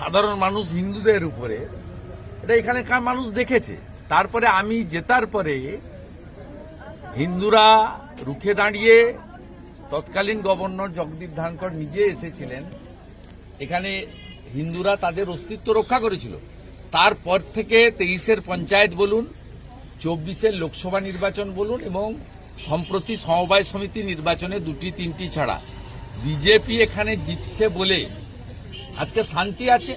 সাধারণ মানুষ হিন্দুদের উপরে, এটা এখানকার মানুষ দেখেছে। তারপরে আমি জেতার পরে হিন্দুরা রুখে দাঁড়িয়ে তৎকালীন গভর্নর জগদীপ ধানকর নিজে এসেছিলেন। এখানে হিন্দুরা তাদের অস্তিত্ব রক্ষা করেছিল। তারপর থেকে তেইশের পঞ্চায়েত বলুন, চব্বিশের লোকসভা নির্বাচন বলুন এবং সম্প্রতি সমবায় সমিতি নির্বাচনে দুটি তিনটি ছাড়া। বিজেপি এখানে জিতছে বলে আজকে শান্তি আছে।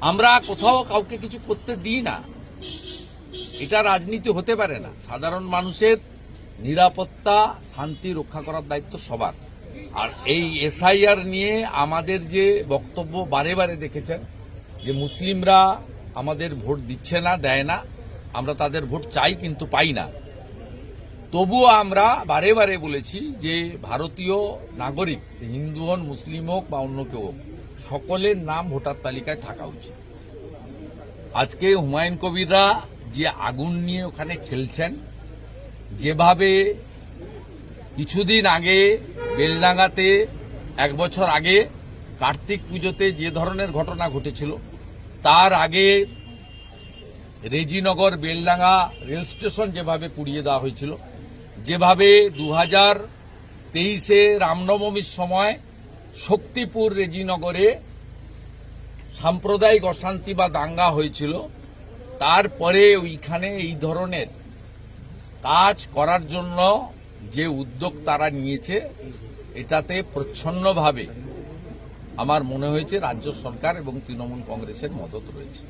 আমরা কোথাও কাউকে কিছু করতে দিই না। এটা রাজনীতি হতে পারে না। সাধারণ মানুষের নিরাপত্তা, শান্তি রক্ষা করার দায়িত্ব সবার। আর এই এসআইআর নিয়ে আমাদের যে বক্তব্য বারে বারে দেখেছেন, যে মুসলিমরা আমাদের ভোট দিচ্ছে না, দেয় না, আমরা তাদের ভোট চাই কিন্তু পাই না। তবুও আমরা বারে বারে বলেছি যে ভারতীয় নাগরিক হিন্দু হন মুসলিম হোক বা অন্য কেউ হোক, সকলের নাম ভোটার তালিকায় থাকা উচিত। আজকে হুমায়ুন কবিরা যে আগুন নিয়ে ওখানে খেলছেন, যেভাবে কিছুদিন আগে বেলডাঙ্গাতে, এক বছর আগে কার্তিক পুজোতে যে ধরনের ঘটনা ঘটেছিল, তার আগে রেজিনগর বেলডাঙ্গা রেল স্টেশন যেভাবে পুড়িয়ে দেওয়া হয়েছিল যেভাবে দু হাজার তেইশে রামনবমীর সময় শক্তিপুর রেজিনগরে সাম্প্রদায়িক অশান্তি বা দাঙ্গা হয়েছিল, তারপরে ওইখানে এই ধরনের কাজ করার জন্য যে উদ্যোগ তারা নিয়েছে, এটাতে প্রচ্ছন্নভাবে আমার মনে হয়েছে রাজ্য সরকার এবং তৃণমূল কংগ্রেসের মদত রয়েছে।